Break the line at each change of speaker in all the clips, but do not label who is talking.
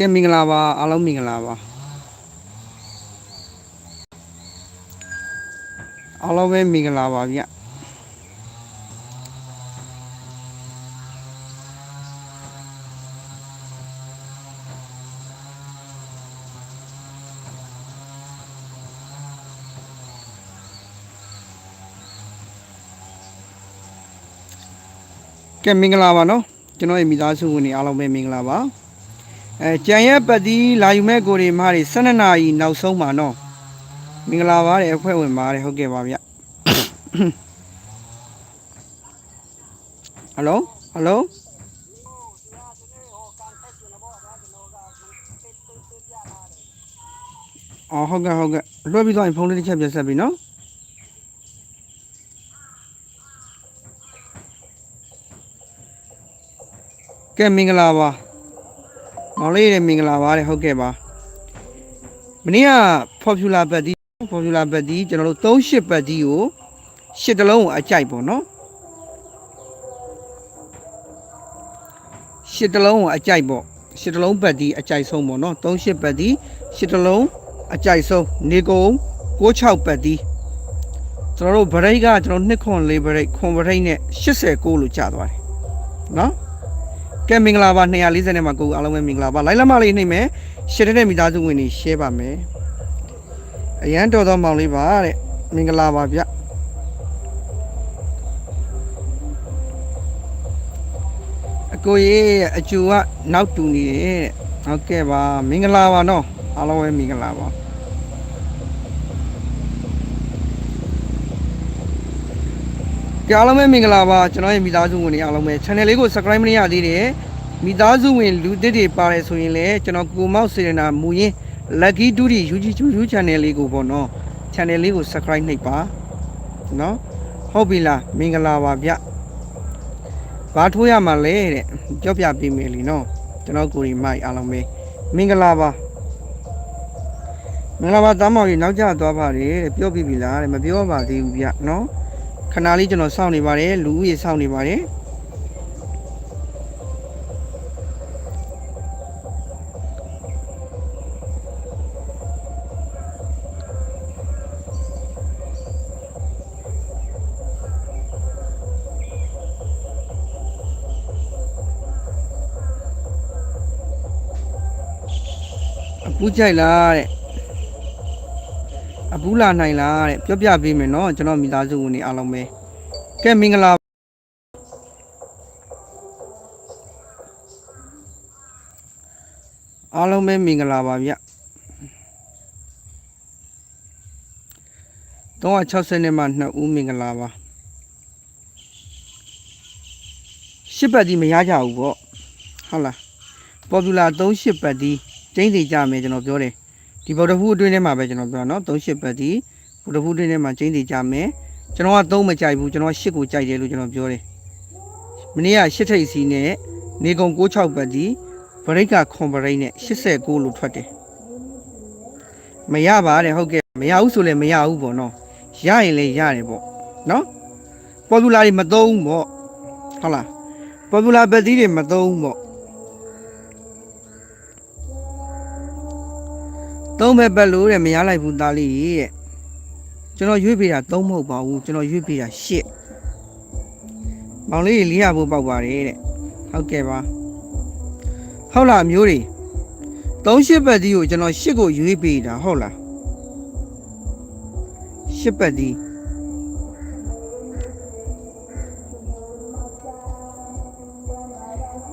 ကဲမင်္ဂလာပါအားလုံးမင်္ဂလာပါအားလုံးပဲမင်္ဂလာပါဗျကဲမင်္ဂလာပါနော်ကျွန်တော်ရဲ့မိသားစုဝင်တွေအားလုံးပဲမင်္ဂလာပါ အဲကြံရက်ပတ်တီးလာယူမဲ့ကိုတွေမားတွေ12နာရီနောက်ဆုံးပါနော်မင်္ဂလာပါတဲ့အဖွဲ့ဝင်ပါတယ်ဟုတ်ကဲ့ပါဗျဟယ်လိုဟယ်လိုအော်ဟုတ်ကဲ့ဟုတ်ကဲ့လွှဲပြီးတော့ဖုန်းလေးတစ်ချက်ပြဆက်ပြီနော်ကဲမင်္ဂလာပါ မောင်လေးတွေမင်္ဂလာပါတဲ့ဟုတ်ကဲ့ပါမနေ့က popular ဘတ်ဒီ popular ဘတ်ဒီကျွန်တော်တို့38ဘတ်ဒီကိုရှစ်တလုံးကိုအကြိုက်ပေါ့နော်ရှစ်တလုံးကိုအကြိုက်ပေါ့ရှစ်တလုံးဘတ်ဒီအကြိုက်ဆုံးပေါ့နော်38ဘတ်ဒီရှစ်တလုံးအကြိုက်ဆုံးနေကုန်66ဘတ်ဒီကျွန်တော်တို့ဗရိတ်ကကျွန်တော်နှစ်ခွန်လေးဗရိတ်ခွန်ဗရိတ်နဲ့89လို့ကြာသွားတယ်နော် ကဲမင်္ဂလာပါ240နဲ့မှာကိုအားလုံးပဲမင်္ဂလာပါလိုက်လက်မလေးနှိမ့်မယ်ရှင်းတဲ့မိသားစုဝင်တွေ share ပါမယ်အရန်တော်တော်မောင်လေးပါတဲ့မင်္ဂလာပါဗျအကိုကြီးအကျူကနောက်တူနေတယ်တဲ့ဟုတ်ကဲ့ပါမင်္ဂလာပါနော်အားလုံးပဲမင်္ဂလာပါ ကြအားလုံးပဲမင်္ဂလာပါကျွန်တော်ရဲ့မိသားစုဝင်တွေအားလုံးပဲ channel လေးကို subscribe မလုပ်ရသေးတယ်မိသားစုဝင်လူသစ်တွေပါတယ်ဆိုရင်လည်းကျွန်တော်ကိုမောက်စေရနာမူရင်း lucky တူဒီ YouTube channel လေးကိုပေါ့နော် channel လေးကို subscribe နှိပ်ပါနော်ဟုတ်ပြီလားမင်္ဂလာပါဗျဘာထိုးရမှာလဲတဲ့ကြောက်ပြပေးမယ်လीနော်ကျွန်တော်ကိုရီမိုက်အားလုံးပဲမင်္ဂလာပါမင်္ဂလာပါတမ်းမောင်ကြီးနောက်ကျသွားပါတယ်တဲ့ပြောပြပြီလားတဲ့မပြောပါသေးဘူးဗျနော် ခဏလေးကျွန်တော်စောင့်နေပါတယ်လူဦးရေစောင့်နေပါတယ်အပူကြိုက်လားတဲ့ အပူလာနိုင်လားတဲ့ပြောပြပေးမယ်နော်ကျွန်တော်မိသားစုဝင်တွေအားလုံးပဲကဲမင်္ဂလာအားလုံးပဲမင်္ဂလာပါဗျ360နဲ့မှ2ဦးမင်္ဂလာပါရှစ်ပတ်ဒီမရကြဘူးပေါ့ဟုတ်လား popular 38ပတ်ဒီကျင်းစီကြမယ်ကျွန်တော်ပြောတယ် ဒီဗုဒ္ဓဟူးအတွင်းထဲမှာပဲကျွန်တော်ပြောနော်38ပတ်ဒီဗုဒ္ဓဟူးအတွင်းထဲမှာကျင်းစီကြမယ်ကျွန်တော်က3မကြိုက်ဘူးကျွန်တော်8ကိုကြိုက်တယ်လို့ကျွန်တော်ပြောတယ်မနေ့က8ထိပ်စီနဲ့နေကုံ96ပတ်ဒီဗရိတ်ကခွန်ဗရိတ်နဲ့89လို့ထွက်တယ်မရပါတဲ့ဟုတ်ကဲ့မရဘူးဆိုလည်းမရဘူးပေါ့နော်ရရင်လည်းရတယ်ပေါ့နော် popular တွေမသုံးဘူးပေါ့ဟုတ်လား popular ပတ်ဒီတွေမသုံးဘူးပေါ့ သုံးဘက်ပတ်လို့တဲ့မရလိုက်ဘူးသားလေးတဲ့ကျွန်တော်ရွေးပေးတာသုံးမဟုတ်ပါဘူးကျွန်တော်ရွေးပေးတာရှစ်မောင်လေးလေးရဖို့ပေါက်ပါတယ်တဲ့ဟုတ်ကဲ့ပါဟုတ်လားအမျိုးတွေသုံးရှစ်ပတ်ဒီကိုကျွန်တော်ရှစ်ကိုရွေးပေးတာဟုတ်လားရှစ်ပတ်ဒီ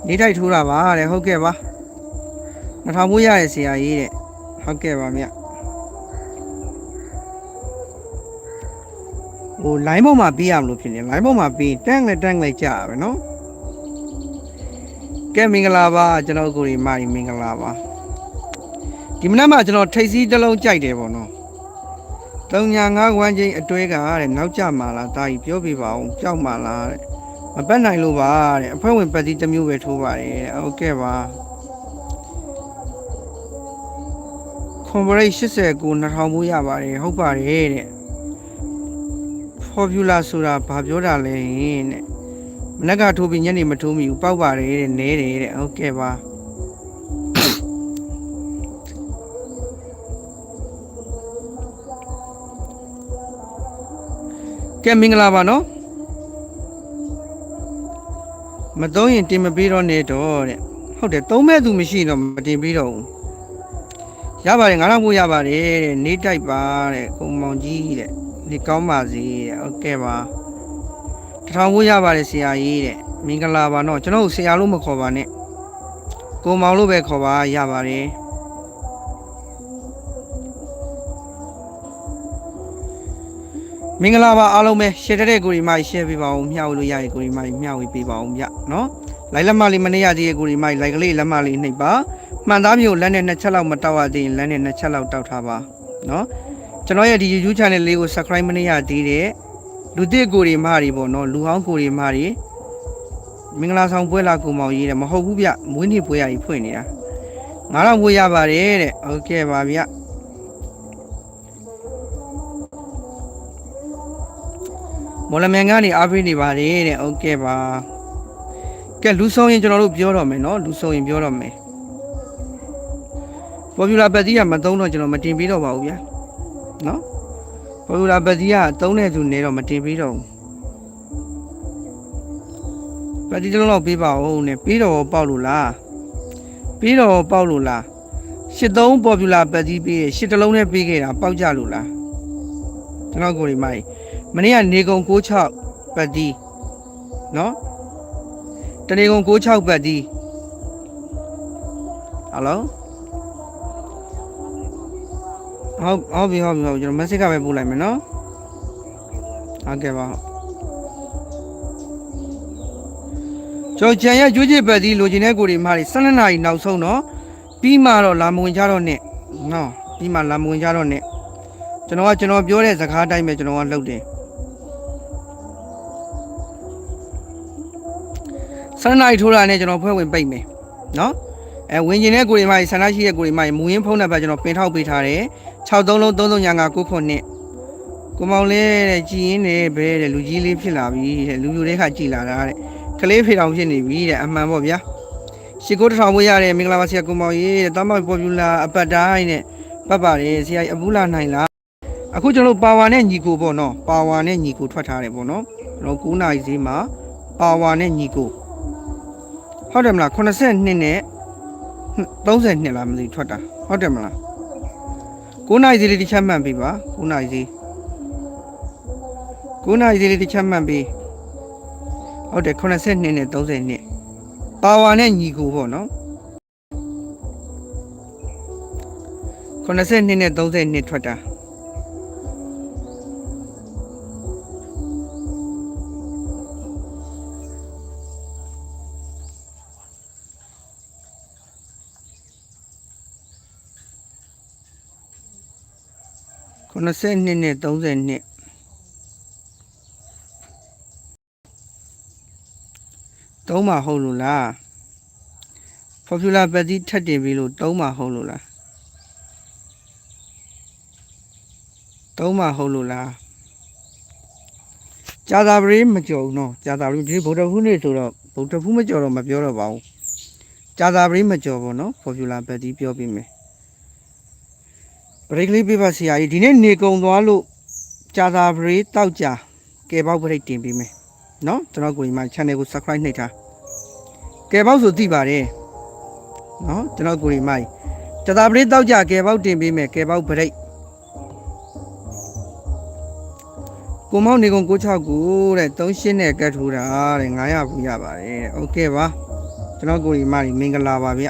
နေထိုက်ထိုးတာပါတဲ့ဟုတ်ကဲ့ပါနှထောင်မိုးရရဲ့ဆရာကြီးတဲ့ ဟုတ်ကဲ့ပါမြတ်ဟို line ပေါ်မှာပေးရမလို့ဖြစ်နေ line ပေါ်မှာပေးတန်းလေတန်းလေကြာပဲเนาะကဲမင်္ဂလာပါကျွန်တော်ကိုရီမာရီမင်္ဂလာပါဒီမနက်မှာကျွန်တော်ထိတ်စီးတစ်လုံးကြိုက်တယ်ပေါ့နော်တုံညာငါးဝမ်းချင်းအတွဲကတဲ့နောက်ကျမှာလားတာကြီးပြောပြပါအောင်ကြောက်မှာလားတဲ့မပတ်နိုင်လို့ပါတဲ့အဖွဲ့ဝင်ပတ်တီးတစ်မျိုးပဲထိုးပါတယ်တဲ့ဟုတ်ကဲ့ပါ ခွန်ဘရိတ်80ကို2000ဘူးရပါတယ်ဟုတ်ပါတယ်တဲ့ formula ဆိုတာဘာပြောတာလဲတဲ့မနက်ကထိုးပြီးညနေမထိုးမိဘူးပောက်ပါတယ်တဲ့နဲတယ်တဲ့ဟုတ်ကဲ့ပါကဲမင်္ဂလာပါနော်မသုံးရင်တင်မပေးတော့နဲ့တော့တဲ့ဟုတ်တယ်သုံးမဲ့သူမရှိတော့မတင်ပေးတော့ဘူး ရပါတယ်ငါတော့ဖို့ရပါတယ်တဲ့နေတိုက်ပါတဲ့ကိုမောင်ကြီးတဲ့နေကောင်းပါစေတဲ့ဟုတ်ကဲ့ပါတထောင်ဖို့ရပါတယ်ဆရာကြီးတဲ့မင်္ဂလာပါနော်ကျွန်တော်တို့ဆရာလို့မခေါ်ပါနဲ့ကိုမောင်လို့ပဲခေါ်ပါရပါတယ်မင်္ဂလာပါအားလုံးပဲရှယ်တဲ့ကိုရီမိုက်ရှယ်ပေးပါဦးမျှဝေလို့ရရင်ကိုရီမိုက်မျှဝေပေးပါဦးဗျနော် လိုက်လက်မလေးမနေ့ရသေးရဲ့ကိုရီမိုက်လိုက်ကလေးလက်မလေးနှိပ်ပါမှန်သားမျိုးလက်နဲ့နှစ်ချက်လောက်မတောက်ရသေးရင်လက်နဲ့နှစ်ချက်လောက်တောက်ထားပါနော်ကျွန်တော်ရဲ့ဒီ YouTube channel လေးကို subscribe မနေရသေးတဲ့လူသစ်ကိုရီမတွေပေါ့နော်လူဟောင်းကိုရီမတွေမင်္ဂလာဆောင်ပွဲလာကိုမောင်ရေးတယ်မဟုတ်ဘူးဗျမွေးနေ့ပွဲရကြီးဖွင့်နေတာငါတော့ပွဲရပါတယ်တဲ့ဟုတ်ကဲ့ပါဗျမော်လမြိုင်ကနေအားပေးနေပါတယ်တဲ့ဟုတ်ကဲ့ပါ ကဲလူဆောင်ရင်ကျွန်တော်တို့ပြောတော့မယ်နော်လူဆောင်ရင်ပြောတော့မယ်ပေါ်ပူလာပတ်တီးကမသုံးတော့ကျွန်တော်မတင်ပေးတော့ပါဘူးဗျာနော်ပေါ်ပူလာပတ်တီးကသုံးတဲ့သူနေတော့မတင်ပေးတော့ဘူးပတ်တီးတစ်လုံးတော့ပေးပါဦးနဲ့ပေးတော့ပေါက်လို့လားပေးတော့ပေါက်လို့လားရှစ်သုံးပေါ်ပူလာပတ်တီးပေးရရှစ်တစ်လုံးနဲ့ပေးခဲ့တာပေါက်ကြလို့လားကျွန်တော်ကိုယ်ဒီမိုင်းမနေ့ကနေကုံ96ပတ်တီးနော် တနေကုံ96ပတ်တီးဟယ်လိုဟုတ်ဟုတ်ပြီဟုတ်ပြီဟုတ်ပြီကျွန်တော် message ကပဲပို့လိုက်မယ်နော်ဟုတ်ကဲ့ပါကျော်ချန်ရဲ့ကျွေးချစ်ပတ်တီးလိုချင်တဲ့ကိုတွေမှာ12နာရီနောက်ဆုံးတော့ပြီးမှတော့လာမဝင်ကြတော့နဲ့နော်ပြီးမှလာမဝင်ကြတော့နဲ့ကျွန်တော်ကကျွန်တော်ပြောတဲ့စကားအတိုင်းပဲကျွန်တော်ကလုပ်တယ် 12နာရီထိုးတာနဲ့ကျွန်တော်ဖွဲ့ဝင်ပိတ်မယ်နော်အဲဝင်ကျင်တဲ့ကိုတွေမှာဆန္ဒရှိတဲ့ကိုတွေမှာမူရင်းဖုန်းနံပါတ်ကျွန်တော်ပင်ထောက်ပေးထားတယ်63လုံး3395 9ခုနှစ်ကိုမောင်လေးတဲ့ကြည်ရင်နေဘဲတဲ့လူကြီးလေးဖြစ်လာပြီတဲ့လူလူတွေကကြည်လာတာတဲ့ကလေးဖေတောင်ဖြစ်နေပြီတဲ့အမှန်ပေါ့ဗျာရှစ်ကိုတစ်ထောင်ဝေးရတဲ့မင်္ဂလာပါဆရာကိုမောင်ကြီးတဲ့တမောက်ပေါ်ပူလာအပတ်တိုင်းတဲ့ပတ်ပါတယ်ဆရာကြီးအပူလာနိုင်လားအခုကျွန်တော်ပါဝါနဲ့ညီကိုပေါ့နော်ပါဝါနဲ့ညီကိုထွက်ထားတယ်ပေါ့နော်ကျွန်တော်9နာရီဈေးမှာပါဝါနဲ့ညီကို ဟုတ်တယ်မလား82နဲ့32လားမသိထွက်တာဟုတ်တယ်မလား9နိုင်စီလေးတစ်ချက်မှတ်ပေးပါ9နိုင်စီ9နိုင်စီလေးတစ်ချက်မှတ်ပေးဟုတ်တယ်82နဲ့30နှစ်ပါဝါနဲ့ညီကိုပေါ့နော်82နဲ့30နှစ်ထွက်တာ 82နဲ့30နှစ်သုံးမှာဟုတ်လို့လား popular ပတ်တိထက်တင်ပြီလို့သုံးမှာဟုတ်လို့လားသုံးမှာဟုတ်လို့လားကြာသာပရိမကြော်ဘူးနော်ကြာသာပရိဒီဗုဒ္ဓဖူးနေ့ဆိုတော့ဗုဒ္ဓဖူးမကြော်တော့မပြောတော့ပါဘူးကြာသာပရိမကြော်ပေါ့နော် popular ပတ်တိပြောပြီးမယ် ဘရိတ်ကလေးပြပါဆရာကြီးဒီနေ့နေကုံသွားလို့ကြာသာဘရိတ်တောက်ကြကဲပေါက်ဘရိတ်တင်ပေးမယ်เนาะကျွန်တော်ကိုဒီမှာ channel ကို subscribe နှိပ်ထားကဲပေါက်ဆိုသိပါတယ်เนาะကျွန်တော်ကိုဒီမှာကြာသာဘရိတ်တောက်ကြကဲပေါက်တင်ပေးမယ်ကဲပေါက်ဘရိတ်ကိုမောင်နေကုံ96ကိုတဲ့38နဲ့ကတ်ထိုးတာတဲ့900ဘူးရပါတယ်တဲ့โอเคပါကျွန်တော်ကိုဒီမှာမင်္ဂလာပါဗျ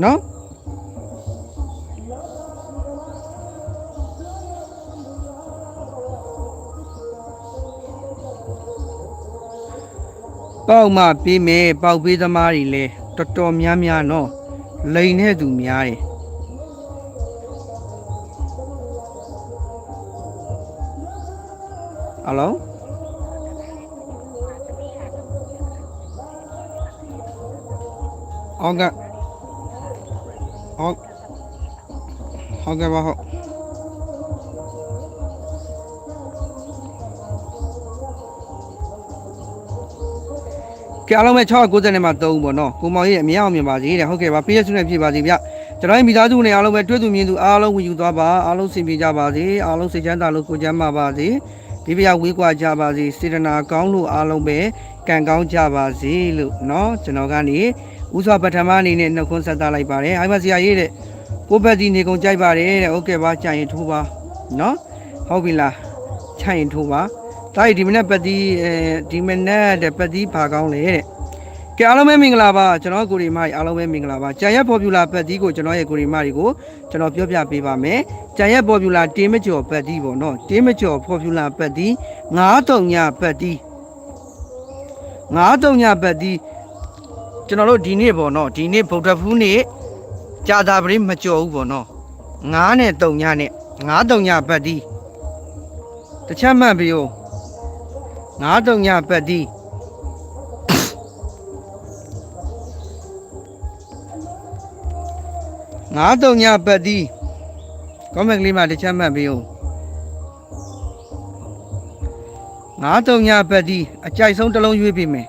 เนาะ ပေါက်မှပေးမယ်ပေါက်ပေးသမားတွေလည်းတော်တော်များများနော်လိန်တဲ့သူများတယ်ဟယ်လိုဟုတ်ကဲ့ဟုတ်ဟုတ်ကဲ့ပါဟုတ် ကဲအားလုံးပဲ690နဲ့မှ3ပေါ့နော်ကိုမောင်ကြီးအမြင်အောင်မြင်ပါစေတဲ့ဟုတ်ကဲ့ပါပေးရစုနဲ့ပြပါစေဗျကျွန်တော်ရဲ့မိသားစုနဲ့အားလုံးပဲတွေ့သူမြင်သူအားလုံးဝင်ယူသွားပါအားလုံးစင်ပြေကြပါစေအားလုံးစိတ်ချမ်းသာလို့ကိုယ်ချမ်းသာပါစေ ဘေးပြဝေးကွာကြပါစေစေတနာကောင်းလို့အားလုံးပဲကံကောင်းကြပါစေလို့เนาะကျွန်တော်ကနေဥစွာပထမအနေနဲ့နှုတ်ခွန်းဆက်သလိုက်ပါတယ်အိုင်မဆရာရေးတဲ့ကိုဘက်ဒီနေကုန်ကြိုက်ပါတယ်တဲ့ဟုတ်ကဲ့ပါကြာရင်ထိုးပါเนาะဟုတ်ပြီလားချရင်ထိုးပါ တာရီဒီမနေ့ပတ်ဒီအဲဒီမနေ့တဲ့ပတ်ဒီဖာကောင်းလေတဲ့ကဲအားလုံးပဲမင်္ဂလာပါကျွန်တော်ကိုရီမကြီးအားလုံးပဲမင်္ဂလာပါကြာရက်ပေါ်ပြူလာပတ်ဒီကိုကျွန်တော်ရဲ့ကိုရီမကြီးကိုကျွန်တော်ပြောပြပေးပါမယ်ကြာရက်ပေါ်ပြူလာတင်းမကျော်ပတ်ဒီပေါ့နော်တင်းမကျော်ပေါ်ပြူလာပတ်ဒီ9ညပတ်ဒီ9ညပတ်ဒီကျွန်တော်တို့ဒီနေ့ပေါ့နော်ဒီနေ့ဗုဒ္ဓဖူးနေ့ကြာတာပရိမကျော်ဘူးပေါ့နော်9နဲ့3ညနဲ့9ညပတ်ဒီတစ်ချက်မှတ်ပြီးဦး 9ညပတ်ဒီ9ညပတ်ဒီကောမန့်ကလေးမှာတစ်ချက်မှတ်ပြီးဦး9ညပတ်ဒီအကြိုက်ဆုံးတစ်လုံးရွေးပြီးမယ်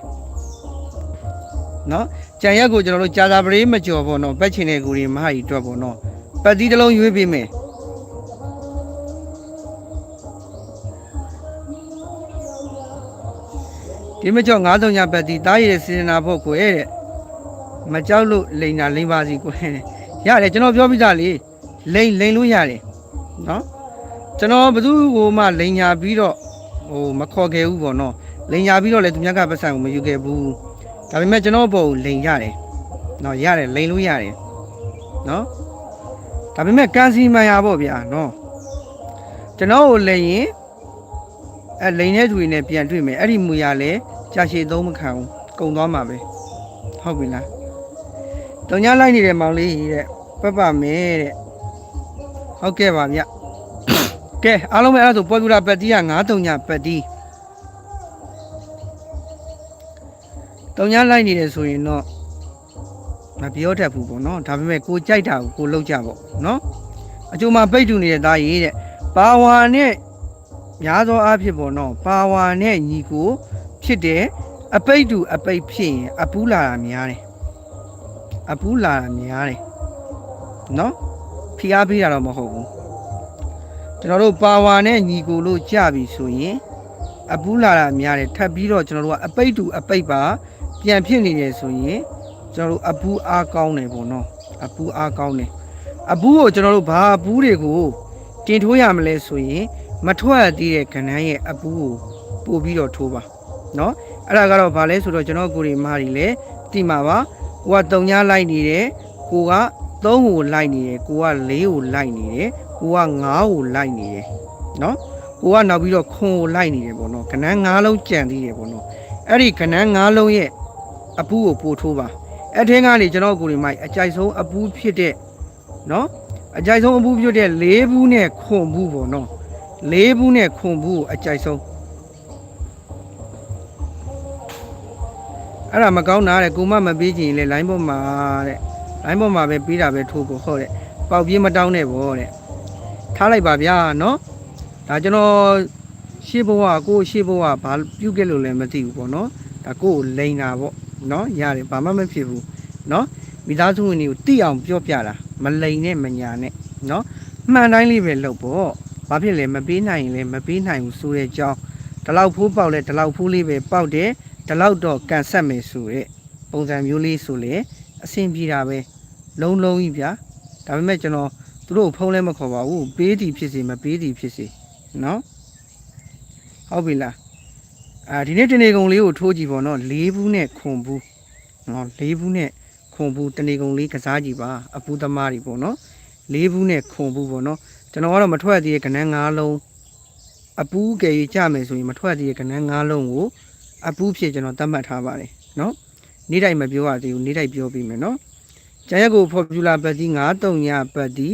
နော်ကြံရက်ကိုကျွန်တော်တို့ကြာသာပရိမကျော်ပေါ့နော်ပတ်ချင်တဲ့ကူတွေမဟာကြီးအတွက်ပေါ့နော်ပတ်ဒီတစ်လုံးရွေးပြီးမယ် ဒီမကျော်9ညပတ်ဒီတားရည်စေနာဖို့ကိုရဲ့တဲ့မကြောက်လို့လိန်တာလိန်ပါစီကိုရဲ့ရတယ်ကျွန်တော်ပြောပြသားလေလိန်လိန်လို့ရတယ်နော်ကျွန်တော်ဘယ်သူဟိုမှလိန်ညာပြီးတော့ဟိုမခေါ်ခဲ့ဘူးပေါ့နော်လိန်ညာပြီးတော့လည်းသူများကပတ်စံကိုမယူခဲ့ဘူးဒါပေမဲ့ကျွန်တော်ပုံလိန်ရတယ်နော်ရတယ်လိန်လို့ရတယ်နော်ဒါပေမဲ့ကန်စီမန်ရပေါ့ဗျာနော်ကျွန်တော်ကိုလိန်ရင်အဲလိန်တဲ့သူတွေနဲ့ပြန်တွေ့မယ်အဲ့ဒီမူရလဲ ကြာရှည်သုံးမခံဘူးကုံသွားမှာပဲဟုတ်ပြီလားတုံညာလိုက်နေတဲ့မောင်လေးတဲ့ပတ်ပါမယ်တဲ့ဟုတ်ကဲ့ပါဗျကဲအားလုံးပဲအဲ့ဒါဆိုပေါ်ပြူလာပတ်တီးက9ညပတ်တီးတုံညာလိုက်နေတယ်ဆိုရင်တော့မပြောတတ်ဘူးပေါ့နော်ဒါပေမဲ့ကိုကြိုက်တာကိုကိုလောက်ကြပေါ့နော်အကျိုးမှာပိတ်တူနေတဲ့သားရေးတဲ့ပါဝါနဲ့များသောအားဖြင့်ပေါ့နော်ပါဝါနဲ့ညီကို ဖြစ်တယ်အပိတ်တူအပိတ်ဖြစ်ရင်အပူးလာတာများတယ်အပူးလာတာများတယ်နော်ဖိအားပေးတာတော့မဟုတ်ဘူးကျွန်တော်တို့ပါဝါနဲ့ညီကိုလို့ကြပြီဆိုရင်အပူးလာတာများတယ်ထပ်ပြီးတော့ကျွန်တော်တို့ကအပိတ်တူအပိတ်ပါပြန်ဖြစ်နေတယ်ဆိုရင်ကျွန်တော်တို့အပူးအားကောင်းတယ်ပေါ့နော်အပူးအားကောင်းတယ်အပူးကိုကျွန်တော်တို့ဘာအပူးတွေကိုတင်ထိုးရမလဲဆိုရင်မထွက်သေးတဲ့ခဏန်းရဲ့အပူးကိုပို့ပြီးတော့ထိုးပါ နော်အဲ့ဒါကတော့ဗာလဲဆိုတော့ကျွန်တော်ကိုရီမားရီလည်းတိမှာပါကိုက3ညလိုက်နေတယ်ကိုက3ကိုလိုက်နေတယ်ကိုက4ကိုလိုက်နေတယ်ကိုက5ကိုလိုက်နေတယ်နော်ကိုကနောက်ပြီးတော့ခွန်ကိုလိုက်နေတယ်ပေါ့နော်ခဏန်း5လုံးကြံသေးတယ်ပေါ့နော်အဲ့ဒီခဏန်း5လုံးရဲ့အပူးကိုပို့ထိုးပါအဲ့ထင်းကနေကျွန်တော်ကိုရီမိုက်အကြိုက်ဆုံးအပူးဖြစ်တဲ့နော်အကြိုက်ဆုံးအပူးဖြစ်တဲ့၄ဘူးနဲ့ခွန်ဘူးပေါ့နော်၄ဘူးနဲ့ခွန်ဘူးကိုအကြိုက်ဆုံး အဲ့ဒါမကောင်းတာတဲ့ကိုမမပေးချင်ရင်လေ line ပေါ်မှာတဲ့ line ပေါ်မှာပဲပေးတာပဲထိုးဖို့ဟုတ်တဲ့ပေါက်ပြေးမတောင်းနဲ့ဗောတဲ့ထားလိုက်ပါဗျာနော်ဒါကျွန်တော်ရှေ့ဘဝကိုရှေ့ဘဝဘာပြုတ်ခဲ့လို့လည်းမသိဘူးပေါ့နော်ဒါကိုကိုလိန်တာပေါ့နော်ရတယ်ဘာမှမဖြစ်ဘူးနော်မိသားစုဝင်တွေကိုတိအောင်ပြောပြတာမလိန်နဲ့မညာနဲ့နော်မှန်တိုင်းလေးပဲလုပ်ပေါ့ဘာဖြစ်လဲမပေးနိုင်ရင်လည်းမပေးနိုင်ဘူးဆိုတဲ့အကြောင်းဒီလောက်ဖိုးပေါက်လဲဒီလောက်ဖိုးလေးပဲပေါက်တယ် ဒီလောက်တော့ကန်ဆက်မယ်ဆိုတဲ့ပုံစံမျိုးလေးဆိုလေအဆင်ပြေတာပဲလုံးလုံးကြီးဗျာဒါပေမဲ့ကျွန်တော်သူတို့ဖုန်းလဲမခေါ်ပါဘူးပေးသည်ဖြစ်စေမပေးသည်ဖြစ်စေနော်ဟုတ်ပြီလားအာဒီနေ့တနေကုန်လေးကိုထိုးကြည့်ပေါ့နော်၄ဘူးနဲ့ခွန်ဘူးနော်၄ဘူးနဲ့ခွန်ဘူးတနေကုန်လေးကစားကြည့်ပါအပူသမားတွေပေါ့နော်၄ဘူးနဲ့ခွန်ဘူးပေါ့နော်ကျွန်တော်ကတော့မထွက်သေးတဲ့ကနန်း၅လုံးအပူကယ်ကြီးကြမယ်ဆိုရင်မထွက်သေးတဲ့ကနန်း၅လုံးကို အပူဖြစ်ကျွန်တော်သတ်မှတ်ထားပါတယ်နော်နေ့တိုင်းမပြောရသေးဘူးနေ့တိုင်းပြောပြီးမယ်နော်ကျန်ရက်ကိုဖော်ပြလာပတ်တီ9 3ညပတ်တီ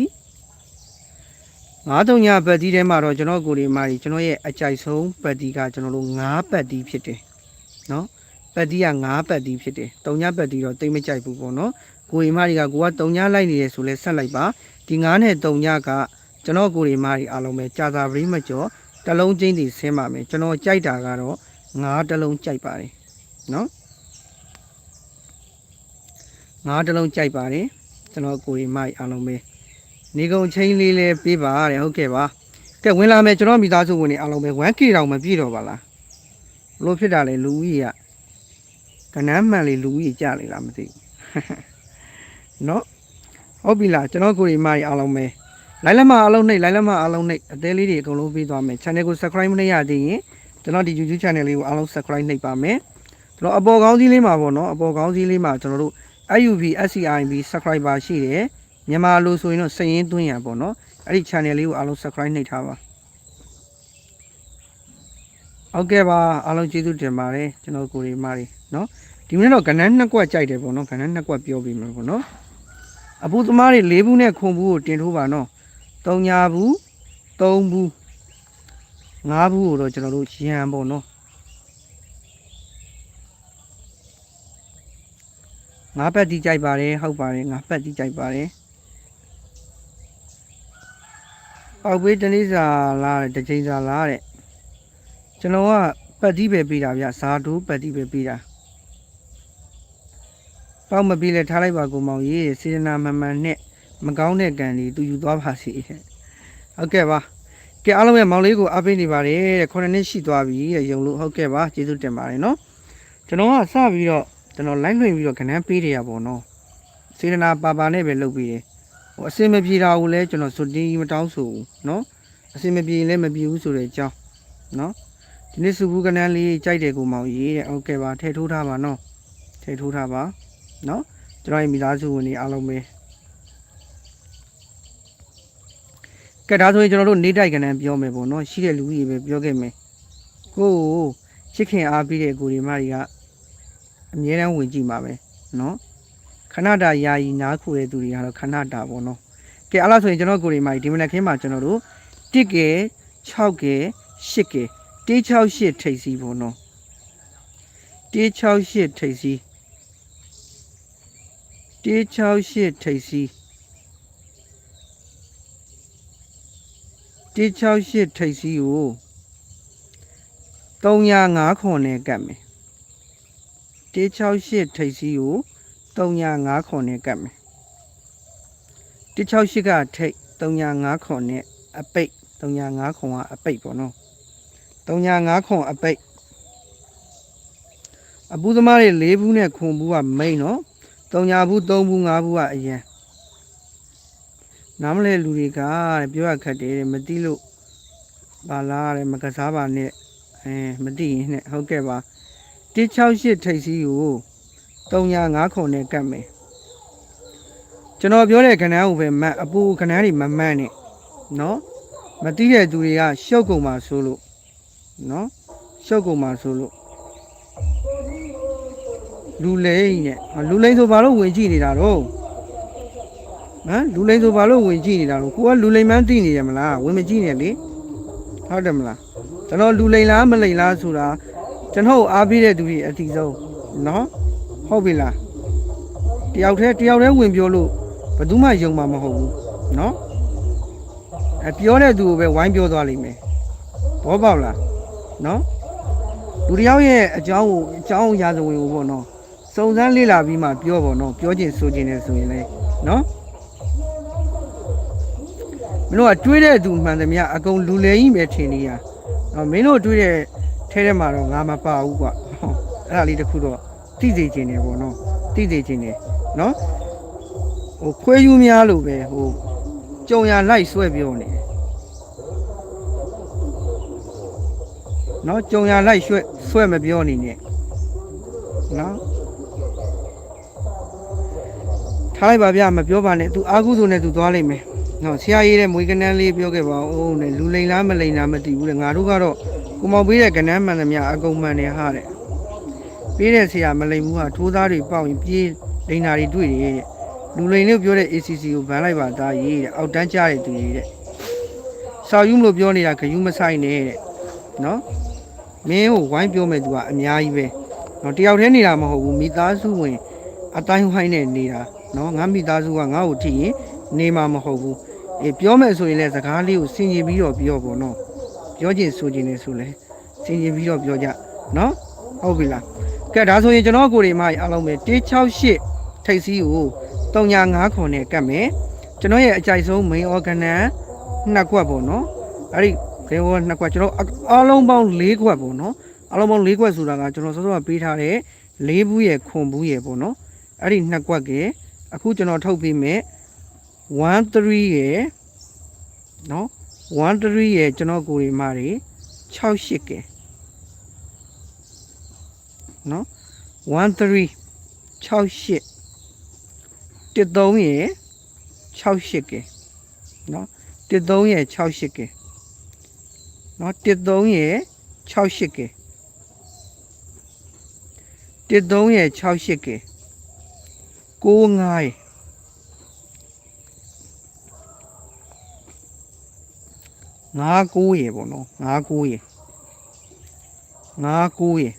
9 3ညပတ်တီထဲမှာတော့ကျွန်တော်ကိုဒီမာကြီးကျွန်တော်ရဲ့အကြိုက်ဆုံးပတ်တီကကျွန်တော်တို့9ပတ်တီဖြစ်တယ်နော်ပတ်တီက9ပတ်တီဖြစ်တယ်3ညပတ်တီတော့တိတ်မကြိုက်ဘူးပေါ့နော်ကိုဒီမာကြီးကကိုက3ညလိုက်နေတယ်ဆိုလဲဆက်လိုက်ပါဒီ9နဲ့3ညကကျွန်တော်ကိုဒီမာကြီးအားလုံးပဲကြာသာပရိမကျော်တလုံးချင်းစီဆင်းပါမယ်ကျွန်တော်ကြိုက်တာကတော့ ငါးတလုံးကြိုက်ပါတယ်နော်ငါးတလုံးကြိုက်ပါတယ်ကျွန်တော်ကိုရီမိုက်အားလုံးပဲနေကုန်ချင်းလေးလေးပေးပါတဲ့ဟုတ်ကဲ့ပါကဲဝင်လာမယ်ကျွန်တော်မိသားစုဝင်နေအားလုံးပဲ 1k တောင်မပြည့်တော့ပါလားဘလို့ဖြစ်တာလဲလူကြီးကကနန်းမှန်လေလူကြီးကြလေလားမသိဘူးနော်ဟုတ်ပြီလားကျွန်တော်ကိုရီမိုက်အားလုံးပဲလိုက်လက်မအားလုံးနဲ့လိုက်လက်မအားလုံးနဲ့အသေးလေးတွေအကုန်လုံးပြီးသွားမယ် channel ကို subscribe မလုပ်ရသေးရင် ကျွန်တော်ဒီ YouTube channel လေးကိုအားလုံး subscribe နှိပ်ပါမယ်ကျွန်တော်အပေါ်ကောင်းစည်းလေးမှာပေါ့နော်အပေါ်ကောင်းစည်းလေးမှာကျွန်တော်တို့ UV SCIB subscriber ရှိတယ်မြန်မာလိုဆိုရင်တော့စရင်သွင်းရပေါ့နော်အဲ့ဒီ channel လေးကိုအားလုံး subscribe နှိပ်ထားပါဟုတ်ကဲ့ပါအားလုံးကျေးဇူးတင်ပါတယ်ကျွန်တော်ကိုရီမာရီနော်ဒီမနေ့တော့ကနန်းနှစ်ကွက်ကြိုက်တယ်ပေါ့နော်ကနန်းနှစ်ကွက်ပြောပြီးမှာပေါ့နော်အပူသမားတွေ၄ဘူးနဲ့ခွန်ဘူးကိုတင်ထိုးပါနော်၃ညာဘူး၃ဘူး ၅ဘူးကိုတော့ကျွန်တော်တို့ရန်ပေါ့နော်ငါးပတ်တီးကြိုက်ပါတယ်ဟုတ်ပါတယ်ငါးပတ်တီးကြိုက်ပါတယ်ပေါက်ပေးတနေ့စာလားတဲ့တစ်ချိန်စာလားတဲ့ကျွန်တော်ကပတ်တီးပဲပေးတာဗျဇာတူပတ်တီးပဲပေးတာပေါက်မပေးလဲထားလိုက်ပါကိုမောင်ကြီးစေတနာမမှန်နဲ့မကောင်းတဲ့ကံတွေသူယူသွားပါစေတဲ့ဟုတ်ကဲ့ပါ ကဲအားလုံးရဲ့မောင်လေးကိုအားပေးနေပါတယ်တဲ့ခုနှစ်နှစ်ရှိသွားပြီတဲ့ယုံလို့ဟုတ်ကဲ့ပါကျေးဇူးတင်ပါတယ်နော်ကျွန်တော်ကစပြီးတော့ကျွန်တော် line လွှင့်ပြီးတော့ခဏန်းပေးတယ်ရပါတော့စေတနာပါပါနဲ့ပဲလုပ်ပြီးတယ်ဟိုအစင်မပြေတာကိုလည်းကျွန်တော်စွတီးမတောင်းဆိုဘူးနော်အစင်မပြေရင်လည်းမပြေဘူးဆိုတဲ့အကြောင်းနော်ဒီနေ့စုဘူးကနန်းလေးကြိုက်တယ်ကိုမောင်ရေးတဲ့ဟုတ်ကဲ့ပါထည့်ထိုးထားပါနော်ထည့်ထိုးထားပါနော်ကျွန်တော်ရဲ့မိသားစုဝင်တွေအားလုံးပဲ ကဲဒါဆိုရင်ကျွန်တော်တို့နေတိုက်ကနန်းပြောမယ်ပေါ့နော်ရှိတဲ့လူကြီးပဲပြောခဲ့မယ်ကိုကိုချစ်ခင်အားပြီးတဲ့ကိုဒီမတွေကအမြဲတမ်းဝင်ကြည့်မှာပဲနော်ခဏတာယာယီနားခိုတဲ့သူတွေကတော့ခဏတာပေါ့နော်ကဲအဲ့လားဆိုရင်ကျွန်တော်ကိုဒီမကြီးဒီမနက်ခင်းမှာကျွန်တော်တို့1ကဲ6ကဲ8ကဲ168ထိပ်စီးပေါ့နော်168ထိပ်စီး168ထိပ်စီး168 ထိပ်စီးကို305ခွန်နဲ့ကတ်မယ်168ထိပ်စီးကို305ခွန်နဲ့ကတ်မယ်168ကထိပ်305ခွန်နဲ့အပိတ်305ခွန်ကအပိတ်ပေါ့နော်305ခွန်အပိတ်အပူသမားတွေ၄ဘူးနဲ့ခွန်ဘူးကမိန်နော်3ဘူး3ဘူး5ဘူးကအရင် နားမလဲလူတွေကတဲ့ပြောရခက်တယ်တဲ့မသိလို့ပါလားတဲ့မကစားပါနဲ့အဲမသိရင်နဲ့ဟုတ်ကဲ့ပါ168ထိပ်စီးကို305ခုနဲ့ကတ်မယ်ကျွန်တော်ပြောတဲ့ခဏန်းကိုပဲမတ်အပူခဏန်းတွေမမှန်းနဲ့နော်မသိတဲ့သူတွေကရှုပ်ကုန်ပါဆိုလို့နော်ရှုပ်ကုန်ပါဆိုလို့လူလိမ့်နဲ့လူလိမ့်ဆိုဘာလို့ဝင်ကြည့်နေတာတော့ ဟမ်လူလိမ့်ဆိုဘာလို့ဝင်ကြည့်နေတာတော့ကိုကလူလိမ့်မှန်းသိနေရမလားဝင်မကြည့်နဲ့လေဟုတ်တယ်မလားကျွန်တော်လူလိမ့်လားမလိမ့်လားဆိုတာကျွန်တော်အားပေးတဲ့သူတွေအထီးဆုံးနော်ဟုတ်ပြီလားတယောက်တည်းတယောက်တည်းဝင်ပြောလို့ဘယ်သူမှယုံမှာမဟုတ်ဘူးနော်အဲပြောတဲ့သူကိုပဲဝိုင်းပြောသွားလိမ့်မယ်ဘောပေါက်လားနော်လူတယောက်ရဲ့အကြောင်းကိုအကြောင်းရာဇဝင်ကိုပေါ့နော်စုံစမ်းလေ့လာပြီးမှပြောပေါ့နော်ပြောခြင်းဆိုခြင်းနဲ့ဆိုရင်လေနော် မင်းတို့ကတွေးတဲ့သူမှန်သမျှအကုန်လူလေကြီးပဲထင်နေရနော်မင်းတို့တွေးတဲ့ထဲထဲမှာတော့ငါမပါဘူးကွာဟောအဲ့ဒါလေးတစ်ခုတော့သိစေခြင်းတယ်ပေါ့နော်သိစေခြင်းတယ်နော်ဟိုခွေးယူများလို့ပဲဟိုကြုံရလိုက်ဆွဲပြောနေတယ်နော်ကြုံရလိုက်ဆွဲဆွဲမပြောနေနဲ့နော်ထားလိုက်ပါဗျမပြောပါနဲ့ तू အာကုသိုလ်နဲ့ तू သွားလိမ့်မယ် နော်ဆရာကြီးတဲ့မွေးကနန်းလေးပြောခဲ့ပါဦးနဲ့လူလိန်လားမလိန်လားမသိဘူးလေငါတို့ကတော့ကိုမောင်ပေးတဲ့ကနန်းမှန်သမျှအကုန်မှန်နေဟာတဲ့ပေးတဲ့ဆရာမလိန်ဘူးဟာထိုးသားတွေပေါက်ရင်ပြေးလိန်နာတွေတွေ့တယ်တဲ့လူလိန်လို့ပြောတဲ့ ACC ကိုဗန်းလိုက်ပါသားရေးတဲ့အောက်တန်းကြတဲ့သူတွေတဲ့ဆောက်ယူမလို့ပြောနေတာခယူးမဆိုင်နဲ့တဲ့နော်မင်းကိုဝိုင်းပြောမဲ့သူကအများကြီးပဲနော်တယောက်တည်းနေတာမဟုတ်ဘူးမိသားစုဝင်အတိုင်းဝိုင်းနဲ့နေတာနော်ငါမိသားစုကငါ့ကိုထိရင်နေမှာမဟုတ်ဘူး အေးပြောမယ်ဆိုရင်လည်းစကားလေးကိုစင်ကြင်ပြီးတော့ပြောပေါ့နော်ပြောချင်ဆိုချင်နေဆိုလဲစင်ကြင်ပြီးတော့ပြောကြနော်ဟုတ်ပြီလားကဲဒါဆိုရင်ကျွန်တော်ကိုယ်တွေမအားလုံးပဲ168ထိပ်စီးကို305ခွန်နဲ့ကတ်မယ်ကျွန်တော်ရဲ့အကြိုက်ဆုံး main organ နှစ်ကွက်ပေါ့နော်အဲ့ဒီဂိမ်းဘောနှစ်ခွက်ကျွန်တော်အားလုံးပေါင်း၄ခွက်ပေါ့နော်အားလုံးပေါင်း၄ခွက်ဆိုတာကကျွန်တော်စောစောကပေးထားတဲ့၄ဘူးရဲ့ခွန်ဘူးရဲ့ပေါ့နော်အဲ့ဒီနှစ်ခွက်ကအခုကျွန်တော်ထုတ်ပေးမ 13ရယ်နော်13ရယ်ကျွန်တော်ကိုရီမာတွေ68ကဲနော်13 68 13ရယ်68ကဲနော်13ရယ်68ကဲနော်13ရယ်68ကဲ13ရယ်68ကဲ95ရယ် 9 9ရေပေါ့နော်9 9ရေ9 9ရေ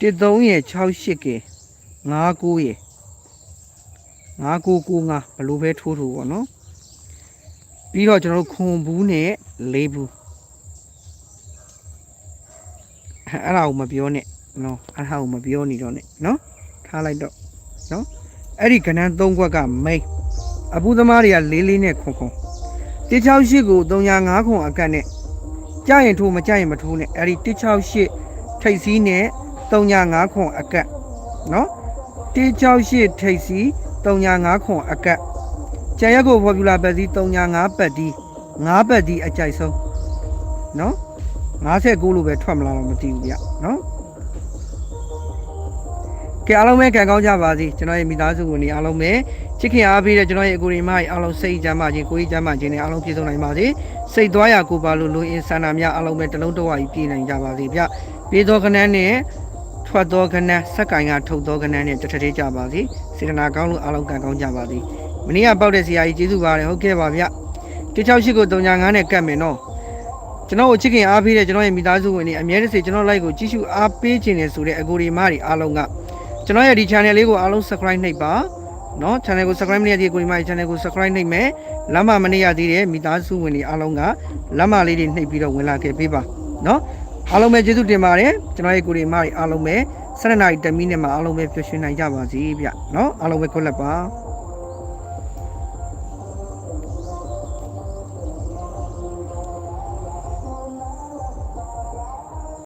13ရေ68ကေ9 9ရေ5995ဘလို့ပဲထိုးထိုးပေါ့နော်ပြီးတော့ကျွန်တော်တို့ခွန်ဘူးနဲ့လေးဘူးအဲ့ဒါကိုမပြောနဲ့နော်အဲ့ဒါကိုမပြောနေတော့နဲ့နော်ထားလိုက်တော့နော်အဲ့ဒီကဏ္ဍ၃ခွက်က main အပူသမားတွေကလေးလေးနဲ့ခွန်ခွန် 168ကို305ခွန်အကတ်နဲ့ကြရင်ထိုးမကြရင်မထိုးနဲ့အဲ့ဒီ168ထိတ်စီးနဲ့305ခွန်အကတ်နော်168ထိတ်စီး305ခွန်အကတ်ကျန်ရက်ကိုဖော်ပြလာပတ်စီ305ပတ်ဒီ9ပတ်ဒီအကြိုက်ဆုံးနော်59လို့ပဲထွက်မလာတော့မသိဘူးဗျနော်ကဲအားလုံးပဲကံကောင်းကြပါစေကျွန်တော်ရဲ့မိသားစုဝင်တွေအားလုံးပဲ ချစ်ခင်အားပေးတဲ့ကျွန်တော်ရဲ့အကိုရီမကြီးအားလုံးစိတ်ကြမ်းမှခြင်းကိုယ်ကြီးကြမ်းမှခြင်းနဲ့အားလုံးပြည့်စုံနိုင်ပါစေစိတ်သွားရာကိုပါလို့လူအင်ဆန္ဒများအားလုံးပဲတစ်လုံးတစ်ဝါကြီးပြည့်နိုင်ကြပါစေဗျပြေသောခဏန်းနဲ့ထွက်သောခဏန်းစက်ကင်ကထုတ်သောခဏန်းနဲ့တထသေးကြပါစေစေတနာကောင်းလို့အားလုံးကံကောင်းကြပါစေမနေ့ကပေါက်တဲ့ဆရာကြီးကျေးဇူးပါတယ်ဟုတ်ကဲ့ပါဗျ168ကို395နဲ့ကတ်မယ်နော်ကျွန်တော်ကိုချစ်ခင်အားပေးတဲ့ကျွန်တော်ရဲ့မိသားစုဝင်တွေအမြဲတစေကျွန်တော် like ကိုကြည့်ရှုအားပေးခြင်းနဲ့ဆိုတဲ့အကိုရီမတွေအားလုံးကကျွန်တော်ရဲ့ဒီ channel လေးကိုအားလုံး subscribe နှိပ်ပါ နော် channel ကို subscribe မနေရသေးကိုဒီမှာ channel ကို subscribe နှိပ်မယ်လမ်းမမနေရသေးတဲ့မိသားစုဝင်တွေအားလုံးကလမ်းမလေးတွေနှိပ်ပြီးတော့ဝင်လာခဲ့ပေးပါနော်အားလုံးပဲကျေးဇူးတင်ပါတယ်ကျွန်တော်ရဲ့ကိုဒီမှာအားလုံးပဲ7နာရီ10မိနစ်မှာအားလုံးပဲပျော်ရွှင်နိုင်ကြပါစေဗျနော်အားလုံးပဲခွက်လက်ပါ